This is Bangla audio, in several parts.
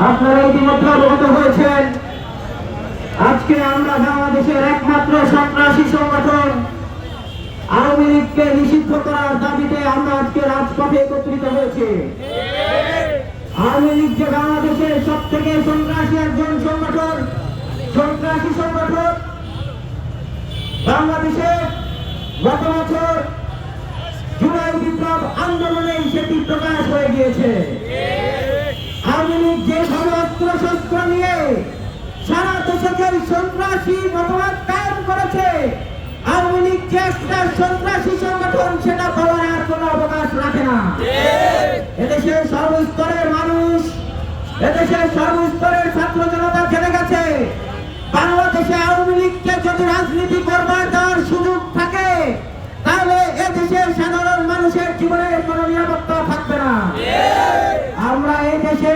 ইতিমধ্যে অবগত হয়েছেন। আজকে আমরা বাংলাদেশের একমাত্র সন্ত্রাসী সংগঠন। আওয়ামী লীগকে নিষিদ্ধ করার দাবিতে আমরা আজকে রাজপথে একত্রিত হয়েছি। আওয়ামী লীগ যে বাংলাদেশের সব থেকে সন্ত্রাসী একজন সংগঠন, সন্ত্রাসী সংগঠন বাংলাদেশে গত বছর জুলাই বিপ্লব আন্দোলনে সেটি প্রকাশ হয়ে গিয়েছে। দেশকে সন্ত্রাসী মতবাদ কায়েম করেছে। আওয়ামী লীগ যে একটা সন্ত্রাসী সংগঠন, সেটা বলার আর কোনো অবকাশ রাখে না। এদেশের সর্বস্তরের মানুষ এদেশের সর্বস্তরের ছাত্র জনতা জেনে গেছে, বাংলাদেশে আওয়ামী লীগকে যদি রাজনীতি করবার দেওয়ার সুযোগ থাকে, তাহলে এদেশের সাধারণ মানুষের জীবনের কোনো নিরাপত্তা থাকবে না। আমরা এই দেশে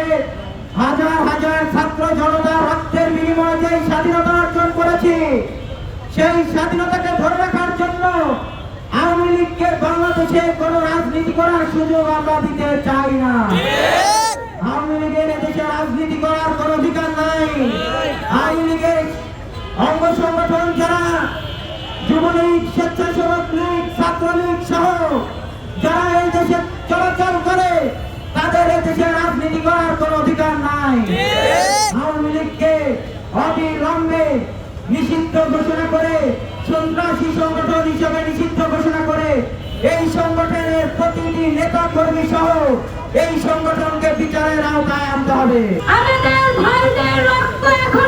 হাজার হাজার ছাত্র জনতা রক্তের বিনিময়ে যে স্বাধীনতা অর্জন করেছি, সেই স্বাধীনতাকে ধরে রাখার জন্য আওয়ামী লীগকে বাংলাদেশে কোনো রাজনীতি করার সুযোগ আমরা দিতে চাই না। আওয়ামী লীগের এদেশে রাজনীতি করার কোনো অধিকার নাই। আওয়ামী লীগের অঙ্গ সংগঠন যারা যুবলীগ, স্বেচ্ছাসেবক লীগ, ছাত্রলীগ সহ যারা এই দেশে চলাচল করে, তাদের এই দেশে রাজনীতি করার কোনো অধিকার নাই আওয়ামী লীগকে অবিলম্বে নিষিদ্ধ ঘোষণা করে সন্ত্রাসী সংগঠন হিসেবে নিষিদ্ধ ঘোষণা করে এই সংগঠনের প্রতিটি নেতা কর্মী সহ এই সংগঠনকে বিচারের আওতায় আনতে হবে। আমাদের ভারতের রক্ত এখনও